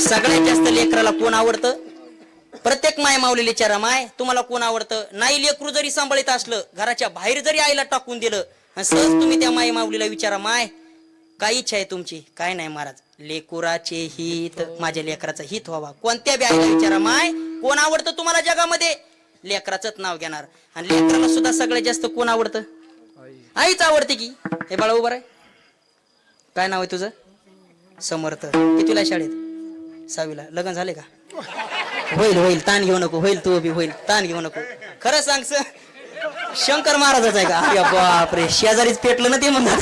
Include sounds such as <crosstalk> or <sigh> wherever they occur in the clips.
सगळ्यात जास्त लेकराला कोण आवडतं? प्रत्येक माय माऊली विचारा माय तुम्हाला कोण आवडतं? नाही लेकरू जरी सांभाळीत असलं घराच्या बाहेर जरी आईला टाकून दिलं आणि सहज तुम्ही त्या माई माऊलीला विचारा माय काय इच्छा आहे तुमची? काय नाही महाराज. लेकुराचे हित माझ्या लेकराचं हित व्हावा. कोणत्या बी आईला विचारा माय कोण आवडतं तुम्हाला जगामध्ये? लेकराचंच नाव घेणार. आणि लेकराला सुद्धा सगळ्यात जास्त कोण आवडतं? आईच आवडते की? हे बाळा उभं आहे काय नाव आहे तुझं? समर्थ. कितीला शाळेत? सहावीला लग्न झाले का? होईल होईल. ताण घेऊ नको. होईल तू बी होईल. ताण घेऊ नको. खरं सांग शंकर महाराजाच आहे का? अरे बापरे. शेजारीच पेटलं ना ते म्हणतात.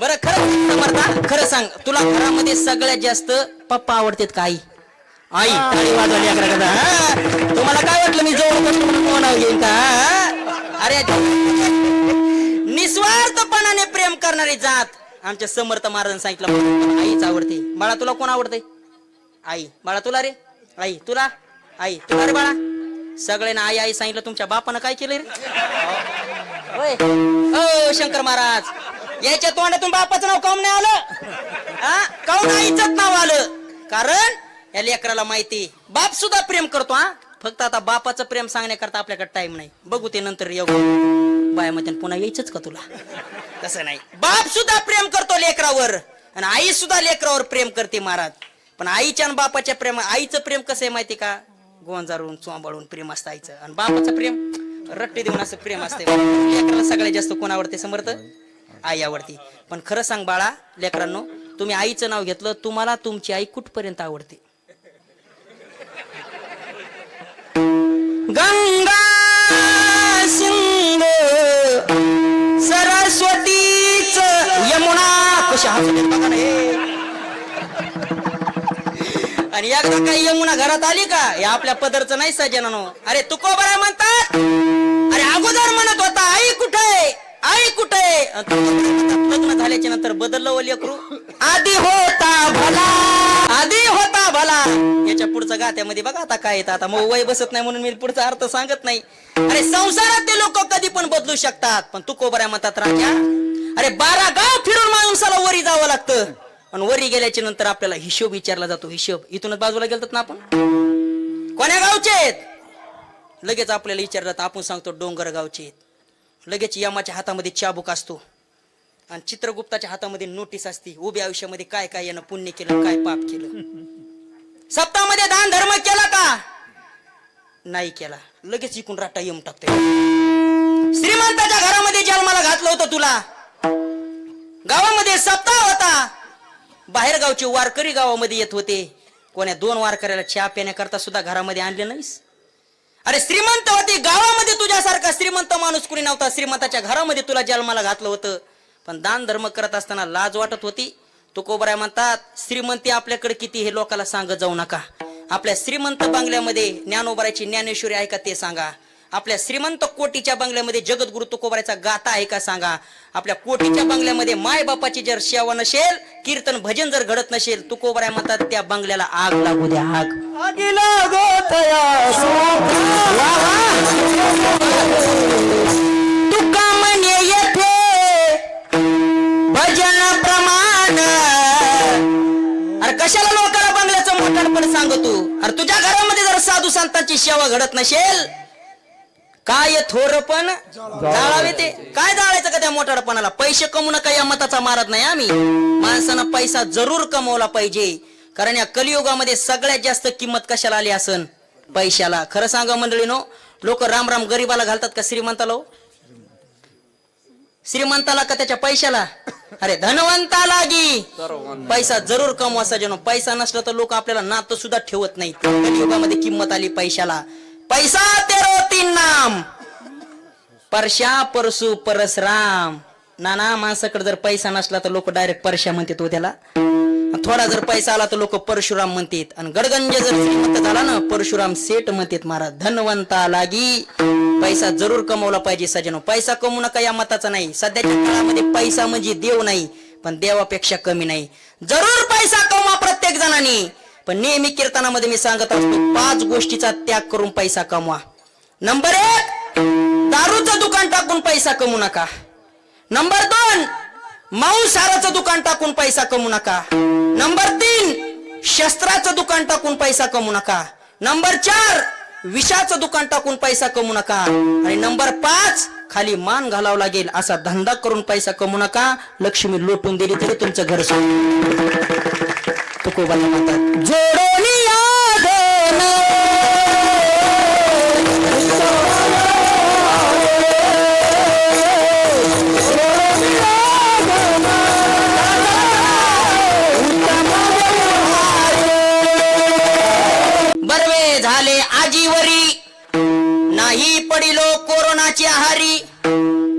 बरं खरं समर्था. खरं सांग. तुला घरामध्ये सगळ्यात जास्त पप्पा आवडतेत का आई? आई वाजवली अकरा कदा तुम्हाला काय वाटलं मी जवळ बसलो म्हणून घेईन का अरे निस्वार्थपणाने प्रेम करणारी जात. आमच्या समर्थ महाराजांनी सांगितलं आईच आवडते. बाळा तुला कोण आवडते आई. बाळा तुला रे? आई. तुला? आई. तुला रे बाळा? सगळ्यांना आई आई सांगितलं तुमच्या बापानं काय केलं रे? ओ शंकर महाराज याच्या तोंडातून बापाचं नाव काऊन नाही आलं? हा काऊन आईच नाव आलं. कारण या लेकराला माहिती बाप सुद्धा प्रेम करतो हा. फक्त आता बापाचं प्रेम सांगण्याकरता आपल्याकडे टाइम नाही. बघू ते नंतर येऊ. बाया मग पुन्हा यायचंच का तुला? तसं नाही. बाप सुद्धा प्रेम करतो लेकरावर. आणि आई सुद्धा लेकरावर प्रेम करते महाराज. पण आईच्या आणि बापाच्या प्रेम आईचं प्रेम कसं आहे माहिती का? गोंजारून चोंबाळून प्रेम असतं आईचं. आणि बापाचं प्रेम रट्टे देऊन असं प्रेम असते. लेकराला सगळ्यात जास्त कोण आवडते समर्थ? आई आवडते पण खरं सांग बाळा लेकरांनो तुम्ही आईचं नाव घेतलं तुम्हाला तुमची आई कुठपर्यंत आवडते? गंगा सिंग सरस्वती यमुना कशी हसत बघा ना हे. आणि एकदा काही यमुना घरात आली का? हे आपल्या पदरचं नाही सजनानो. अरे तुकोबरा म्हणतात. अरे अगोदर म्हणत होता आई कुठे आई कुठे लग्न झाल्याच्यानंतर बदललं ओ लेकरू आधी होता भला. आधी होता भला. याच्या पुढचं गात्यामध्ये बघा आता काय येतं. आता मग वय बसत नाही म्हणून मी पुढचा अर्थ सांगत नाही. अरे संसारात ते लोक कधी पण बदलू शकतात. पण तू कोबऱ्या म्हणतात राजा अरे बारा गाव फिरून माणसाला वरी जावं लागतं. आणि वरी गेल्याच्यानंतर आपल्याला हिशोब विचारला जातो. हिशोब. इथूनच बाजूला गेलतात ना आपण? कोण्या गावचे आहेत? लगेच आपल्याला विचारलं जातं. आपण सांगतो डोंगर गावचे लगेच यमाच्या हातामध्ये चाबूक असतो. आणि चित्रगुप्ताच्या हातामध्ये नोटीस असते. उभ्या आयुष्यामध्ये काय काय यानं पुण्य केलं काय पाप केलं? सप्तामध्ये दान धर्म केला का? नाही केला. लगेच इकून राटा येऊन टाकतोय. श्रीमंताच्या घरामध्ये जन्माला घातलं होतं तुला. गावामध्ये सप्ताह होता. बाहेर गावचे वारकरी गावामध्ये येत होते. कोण्या दोन वारकऱ्याला चहा पिण्याकरता सुद्धा घरामध्ये आणले नाहीस? अरे श्रीमंत होते. गावामध्ये तुझ्यासारखा श्रीमंत माणूस कुणी नव्हता. श्रीमंताच्या घरामध्ये तुला जन्माला घातलं होतं. पण दान धर्म करत असताना लाज वाटत होती. तुकोबराय म्हणतात श्रीमंती आपल्याकडे किती हे लोकाला सांगत जाऊ नका. आपल्या श्रीमंत बंगल्यामध्ये ज्ञानोबरायची ज्ञानेश्वरी आहे का ते सांगा. आपल्या श्रीमंत कोटीच्या बंगल्यामध्ये जगद्गुरु तुकोबरायचा गाथा आहे का सांगा? आपल्या कोटीच्या बंगल्यामध्ये माय बापाची जर सेवा नसेल कीर्तन भजन जर घडत नसेल तुकोबऱ्या म्हणतात त्या बंगल्याला आग लागू द्या आग. तुका म्हणे येथे भजन प्रमाण. अरे कशाला लोकांना बंगल्याचं मोठ्यापण सांगतो? अरे तुझ्या घरामध्ये जर साधू संतांची सेवा घडत नसेल काय थोर पण? जाळावे. ते. काय जाळायचं का त्या मोठाडपणाला पैसे कमवू नका या मताचा मारत नाही आम्ही. माणसानं पैसा जरूर कमवला पाहिजे. कारण या कलियुगामध्ये सगळ्यात जास्त किंमत कशाला आली असन? पैशाला. खरं सांगा मंडळीनो लोक राम राम गरीबाला घालतात का श्रीमंताला हो? श्रीमंताला का त्याच्या पैशाला? अरे धनवंताला गी पैसा जरूर कमवा सजनो पैसा नसला तर लोक आपल्याला नातं सुद्धा ठेवत नाही कलियुगामध्ये किंमत आली पैशाला. पैसा तेरो तीन नाम. परशा परसू परसराम. नाना माणसाकडे जर पैसा नसला तर लोक डायरेक्ट परशा म्हणतात हो त्याला. थोडा जर पैसा आला तर लोक परशुराम म्हणतात. आणि गडगंज जर श्रीमंत झाला ना परशुराम सेठ म्हणतात महाराज धनवंता लागी. पैसा जरूर कमवला पाहिजे सजनो पैसा कमवू नका या मताचा नाही. सध्याच्या काळामध्ये पैसा म्हणजे देव नाही पण देवापेक्षा कमी नाही. जरूर पैसा कमवा प्रत्येक जणांनी. पण नेहमी कीर्तनामध्ये मी सांगत असतो पाच गोष्टीचा त्याग करून पैसा कमवा. नंबर एक दारूचं दुकान टाकून पैसा कमवू नका. नंबर दोन मांसाहाराचं दुकान टाकून पैसा कमवू नका. नंबर तीन शस्त्राचं दुकान टाकून पैसा कमवू नका. नंबर चार विषाचं दुकान टाकून पैसा कमवू नका. आणि नंबर पाच खाली मान घालावं लागेल असा धंदा करून पैसा कमवू नका. लक्ष्मी लोटून दिली तरी तुमचं घर सोडून तुकोबाला म्हणतात झाले आजीवरी. नाही पडिलो कोरोनाची आहारी.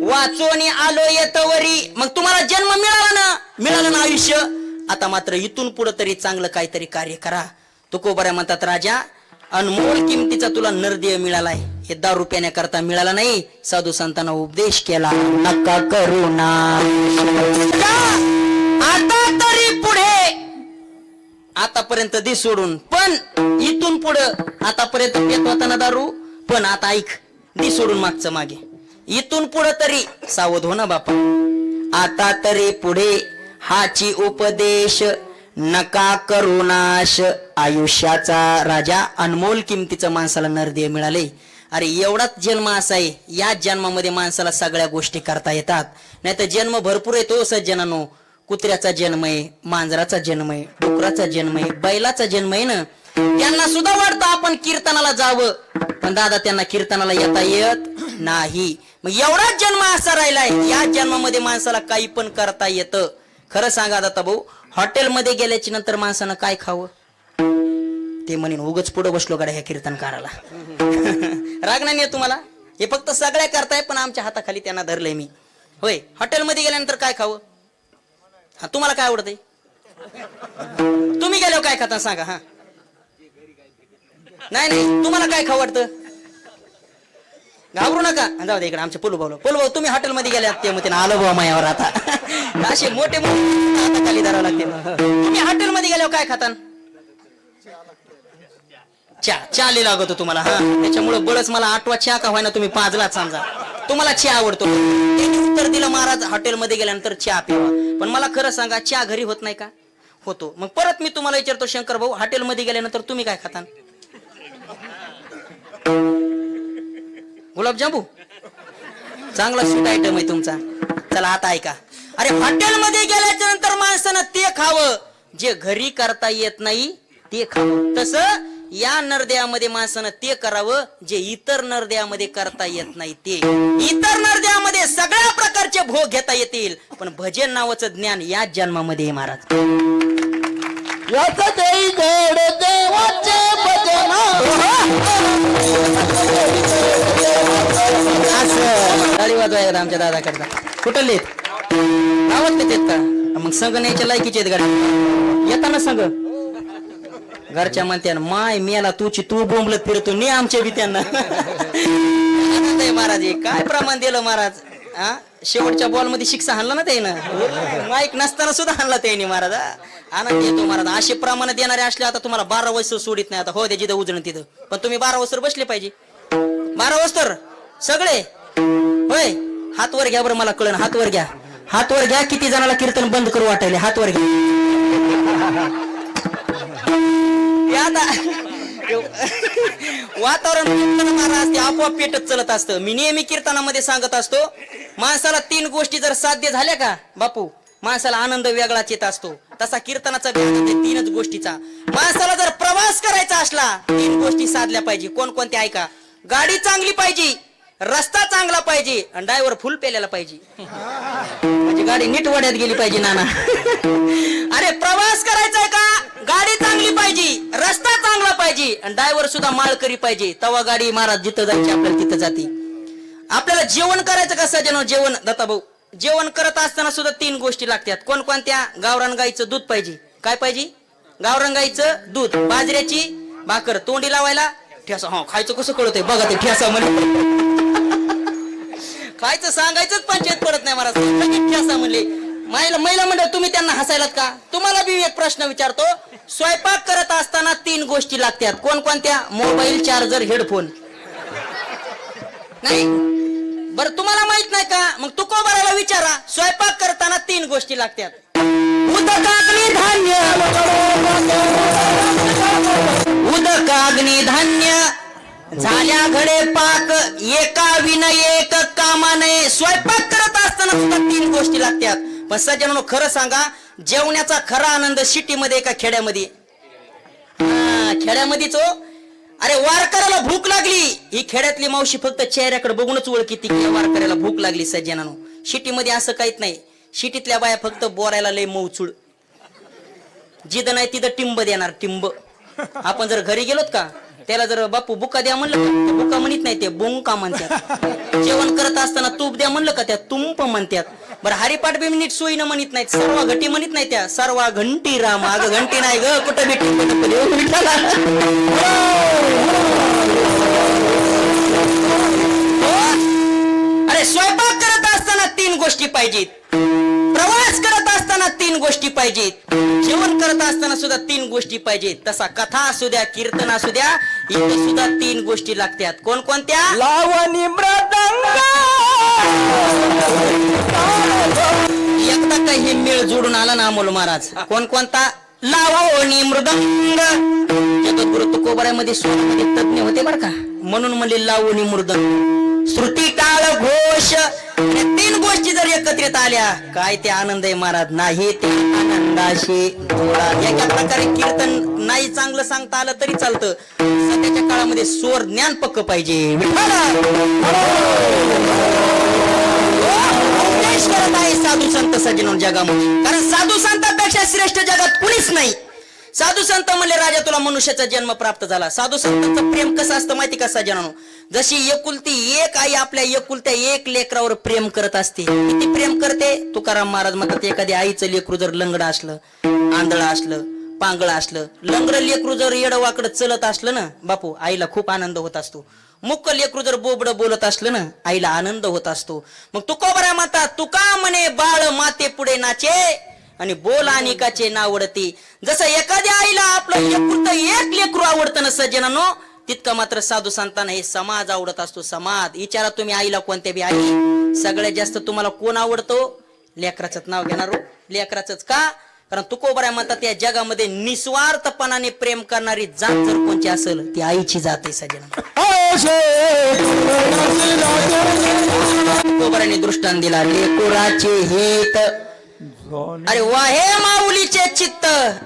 वाचून आलो येतवरी. मग तुम्हाला जन्म मिळाला ना? मिळालं ना आयुष्य? आता मात्र इथून पुढे तरी चांगलं काहीतरी कार्य करा. तुकोबऱ्या म्हणतात राजा अनमोल किमतीचा तुला नरदेह मिळालाय. हे दारू रुपयाने करता मिळाला नाही. साधू संतांना उपदेश केला. नका करू ना. आतापर्यंत दे सोडून. पण इथून पुढं आतापर्यंत पेत ना दारू. पण आता ऐक दे सोडून मागचं मागे. इथून पुढं तरी सावध हो ना बापा. आता तरी पुढे हाची उपदेश नका करुणाश आयुष्याचा राजा अनमोल किमतीचं माणसाला नरदेय मिळाले. अरे एवढाच जन्म असा आहे याच जन्मामध्ये माणसाला सगळ्या गोष्टी करता येतात. नाही तर जन्म भरपूर येतो सज्जनानो. कुत्र्याचा जन्म आहे मांजराचा जन्म आहे डुकराचा जन्म आहे बैलाचा जन्म आहे ना त्यांना सुद्धा वाटतं आपण कीर्तनाला जावं. पण दादा त्यांना कीर्तनाला येता येत नाही. मग एवढाच जन्म असा राहिलाय या जन्मामध्ये माणसाला काही पण करता येतं. खरं सांगा दादा भाऊ हॉटेलमध्ये गेल्याच्यानंतर माणसानं काय खावं? ते म्हणेन उगच पुढे बसलो गाड्या ह्या कीर्तनकाराला. <laughs> राग नाही तुम्हाला? हे फक्त सगळ्या करताय पण आमच्या हाताखाली त्यांना धरलंय मी. होय हॉटेलमध्ये गेल्यानंतर काय खावं? हा तुम्हाला काय आवडतंय? तुम्ही गेल्यावर काय खाता सांगा हा. नाही नाही तुम्हाला काय खाऊ वाटतं? घाबरू नका. जाऊ दे इकडे आमचे पुल भाऊ पुल भाऊ तुम्ही हॉटेलमध्ये गेल्यात ते म्हणते आलो भाऊ मायावर आता. <laughs> असे मोठे मोठे खाली धरावं लागते. तुम्ही हॉटेलमध्ये गेल्यावर काय खाता? चा चा लिहिला लागतो तुम्हाला हा. त्याच्यामुळे बळच मला आठवा चा का व्हायना तुम्ही पाजलाच समजा. तुम्हाला चा आवडतो. उत्तर दिलं महाराज हॉटेलमध्ये गेल्यानंतर चहा प्यावा. पण मला खरं सांगा चहा घरी होत नाही का? होतो. मग परत मी तुम्हाला विचारतो शंकर भाऊ हॉटेलमध्ये गेल्यानंतर तुम्ही काय खाता गुलाबजांबू चांगला स्वीट आयटम आहे तुमचा. चला आता ऐका. अरे हॉटेलमध्ये गेल्याच्यानंतर माणसानं ते खावं. जे घरी करता येत नाही ते खावं. तसं या नरदेयामध्ये माणसानं ते करावं जे इतर नरदेयामध्ये करता येत नाही ते. इतर नरदेयामध्ये सगळ्या प्रकारचे भोग घेता येतील. पण भजन नावाचं ज्ञान याच जन्मामध्ये महाराज. वाजवायला आमच्या दादा करता कुठं लेत आवडते तेत का मग संघ न्यायच्या लायकीचे आहेत गाडी. येताना संघ घरच्या म्हणते माय मेला तुची तू बोंबलत फिरतो ने आमच्या बी त्यांना. महाराज काय प्रमाण दिलं महाराज? हा शेवटच्या बॉलमध्ये शिक्षा हाणला ना त्यानं माईक नसताना सुद्धा हाणला त्याने महाराज? आनंद येतो महाराज. असे प्रमाण देणारे असले आता तुम्हाला बारा वर्ष सोडित नाही. आता हो द्या जिथं उजळण तिथं. पण तुम्ही बारा वर्ष बसले पाहिजे. बारा वस्तर सगळे? होय? हात वर घ्या बरं मला कळण. हात वर घ्या. हात वर घ्या किती जणाला कीर्तन बंद करू वाटायले. हात वर घ्या. वातावरण असते आपोआप पेटत चलत असतं. मी नेहमी कीर्तनामध्ये सांगत असतो माणसाला तीन गोष्टी जर साध्य झाल्या का बापू? माणसाला आनंद वेगळाच येत असतो. तसा कीर्तनाचा तीनच गोष्टीचा. माणसाला जर प्रवास करायचा असला तीन गोष्टी साधल्या पाहिजे. कोणकोणत्या ऐका? गाडी चांगली पाहिजे रस्ता चांगला पाहिजे आणि ड्रायव्हर फुल पेलेला पाहिजे. म्हणजे गाडी नीट वड्यात गेली पाहिजे नाना. अरे प्रवास करायचा आहे का? गाडी चांगली पाहिजे रस्ता चांगला पाहिजे आणि ड्रायव्हर सुद्धा माळकरी पाहिजे तवा गाडी महाराज जिथं जायची आपल्याला तिथं जाते. आपल्याला जेवण करायचं कसं जण जेवण दत्ता भाऊ? जेवण करत असताना सुद्धा तीन गोष्टी लागतात. कोणकोणत्या? गावरान गाईचं दूध पाहिजे. काय पाहिजे? गावरान गाईचं दूध. बाजऱ्याची भाकर. तोंडी लावायला ठेसा. हा खायचं कसं कळतंय? बघा ते ठेसा म्हणे. <laughs> खायचं सांगायचंच पंचायत पडत नाही मला ठेसा म्हणले. महिला महिला मंडळ तुम्ही त्यांना हसायलात का? तुम्हाला बी एक प्रश्न विचारतो. स्वयंपाक करत असताना तीन गोष्टी लागतात. कोणकोणत्या? Mobile charger headphone. नाही? बर तुम्हाला माहीत नाही का? मग तुकोबाराला विचारा. स्वयंपाक करताना तीन गोष्टी लागतात. उदकाग्नी धान्य. उदकाग्नी धान्य. झाल्या घडे पाक. एका विनय एक कामाने स्वयंपाक करत असताना सुद्धा तीन गोष्टी लागतात. पण सज्जनानो खरं सांगा जेवण्याचा खरा आनंद सिटीमध्ये का खेड्यामध्ये? हा, खेड्यामध्येच हो. अरे वारकऱ्याला भूक लागली. ही खेड्यातली मावशी फक्त चेहऱ्याकडे बघूनच ओळखी की वारकऱ्याला भूक लागली सज्जनानो. शिटीमध्ये असं काहीच नाही. शिटीतल्या बाया फक्त बोरायला लय मऊचूळ जिथं नाही तिथं टिंब देणार टिंब. आपण जर घरी गेलोत का? त्याला जर बापू बुका द्या म्हणलं का? बुका म्हणत नाही ते बुंका म्हणतात. जेवण करत असताना तूप द्या म्हणलं का त्या? तुंप म्हणतात. बरं हरिपाठ बी नीट सोयीनं म्हणत नाहीत सर्व घटी म्हणत नाही त्या. सर्व घंटी राम अगं घंटी नाही ग कुठं भेटी अरे स्वयंपाक करत असताना तीन गोष्टी पाहिजेत. असताना तीन गोष्टी पाहिजेत. जेवण करत असताना सुद्धा तीन गोष्टी पाहिजेत. तसा कथा असू द्या कीर्तन असू द्या इथं सुद्धा तीन गोष्टी लागतात. कोणकोणत्या? लावणी मृदंग एकदा काही मेळ जोडून आला ना अमोल महाराज? कोणकोणता? लावणी मृदंग जगद्गुरु तुकोबरामध्ये स्वरामध्ये तज्ञ होते बर का? म्हणून म्हणले लावणी मृदंग श्रुती टाळ घोष. या तीन गोष्टी जर एकत्रित आल्या काय ते आनंद आहे महाराज? नाही ते आनंदाशी जोडा. एका प्रकारे कीर्तन नाही चांगलं सांगता आलं तरी चालतं. सध्याच्या काळामध्ये स्वर ज्ञान पक्क पाहिजे. उपदेश करत आहे साधू संत सज्जन जगामध्ये. कारण साधू संतांपेक्षा श्रेष्ठ जगात कुणीच नाही. साधू संत म्हणले राजा तुला मनुष्याचा जन्म प्राप्त झाला. साधू संतांचं प्रेम कसं असतं माहिती का सज्जनानो जशी एकुलती एक आई आपल्या एकुलत्या एक लेकरावर प्रेम करत असते किती प्रेम करते? तुकाराम महाराज म्हणतात एखाद्या आईचं लेकरू जर लंगड असलं आंधळ असलं पांगळ असलं लंगड लेकरू जर येडवाकडं चलत असलं ना बापू आईला खूप आनंद होत असतो. मुक्क लेकरू जर बोबड बोलत असलं ना आईला आनंद होत असतो. मग तुका बरा म्हणतात तुका म्हणे बाळ माते पुढे नाचे आणि बोल अनिकाचे नावडते. जसं एखाद्या आईला आपलं एकुलतं एक लेकरू आवडतं ना सज्जनानो तितकं मात्र साधू संतांना हे समाज आवडत असतो समाज. विचारा तुम्ही आईला कोणत्या बी आई. सगळ्यात जास्त तुम्हाला कोण आवडतो? लेकराचंच नाव घेणार हो. लेकराचंच का? कारण तुकोबराय म्हणतात या जगामध्ये निस्वार्थपणाने प्रेम करणारी जात जर कोणची असेल ती आईची जात आहे सज्जना. तुकोबराने दृष्टांत दिला लेकुराचे हेत अरे वा हे माऊलीचे चित्त.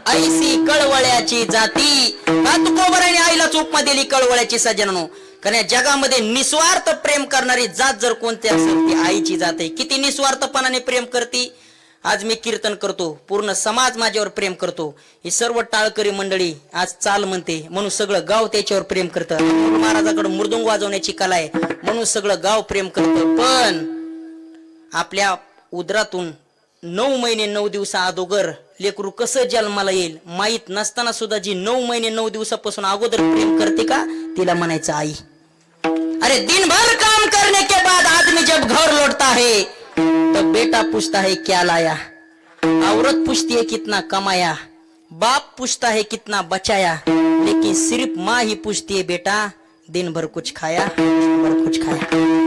ऐसी कळवळ्याची जाती. का आईला उपमा दिली कळवळ्याची सज्जनो कारण जगामध्ये निस्वार्थ प्रेम करणारी जात जर कोणती असेल ती आईची जात आहे. किती निस्वार्थपणाने प्रेम करती? आज मी कीर्तन करतो. पूर्ण समाज माझ्यावर प्रेम करतो. ही सर्व टाळकरी मंडळी आज चाल म्हणते. म्हणून सगळं गाव त्याच्यावर प्रेम करतं. महाराजाकडे मृदुंग वाजवण्याची कला आहे. म्हणून सगळं गाव प्रेम करतं. पण आपल्या उदरातून नऊ महिने नऊ दिवसा अगोदर लेकरू कसं जन्माला येईल माहीत नसताना सुद्धा जी नऊ महिने नऊ दिवसापासून अगोदर प्रेम करते का तिला म्हणायचं आई अरे दिनभर काम करने के बाद आदमी जब घर लौटता है तो बेटा पूछता है क्या लाया? औरत पूछती है कितना कमाया? बाप पूछता है कितना बचाया? लेकिन सिर्फ माँ ही पूछती है बेटा दिन भर कुछ खाया दिन भर कुछ खाया।